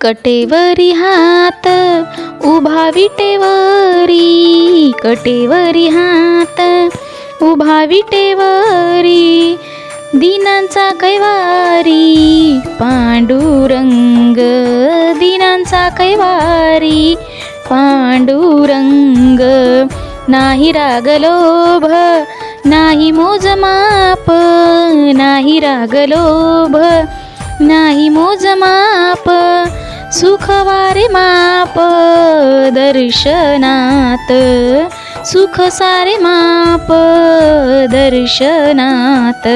कटेवरी हात उभा विटेवरी कटेवरी हात उभा विटेवरी दिनांचा कैवारी पांडुरंग दिनांचा कैवारी पांडुरंग नाही रागलोभ नाही मोजमाप नाही रागलोभ नाही मोजमाप सुखवारे माप दर्शनात सुख सारे माप दर्शनात।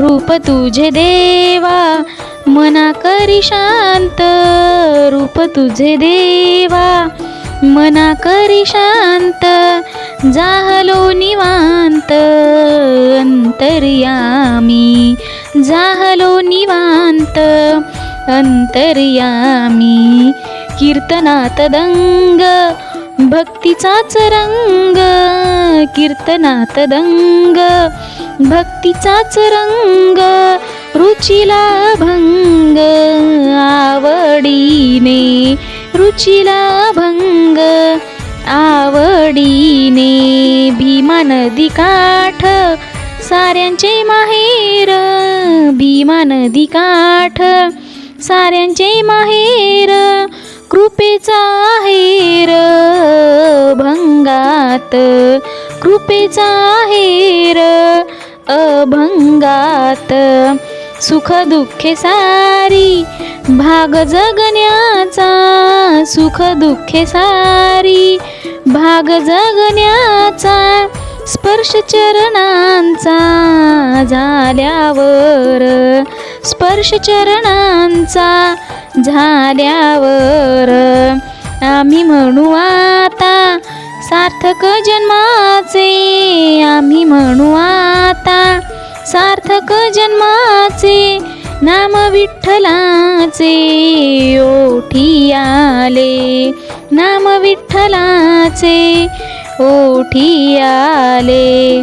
रूप तुझे देवा मना करी शांत। रूप तुझे देवा मना करी शांत। जाहलो निवांत अंतर्यामी। जाहलो निवांत अंतर्यामी कीर्तनात दंग भक्तीचाच रंग कीर्तनात दंग भक्तीचाच रंग रुचिला भंग. आवडीने रुचिला भंग आवडीने भीमा नदी काठ साऱ्यांचे माहेर भीमा नदी काठ साऱ्यांचे माहेर कृपेचा आहेर भंगात कृपेचा हेर अभंगात. सुख दुःखे सारी भाग जगण्याचा. सुख दुःखे सारी भाग जगण्याचा. स्पर्श चरणांचा झाल्यावर स्पर्श चरणांचा झाल्यावर आम्ही म्हणू आता सार्थक जन्माचे आम्ही म्हणू आता सार्थक जन्माचे नाम विठ्ठलाचे ओठी आले. नाम विठ्ठलाचे ओठी आले.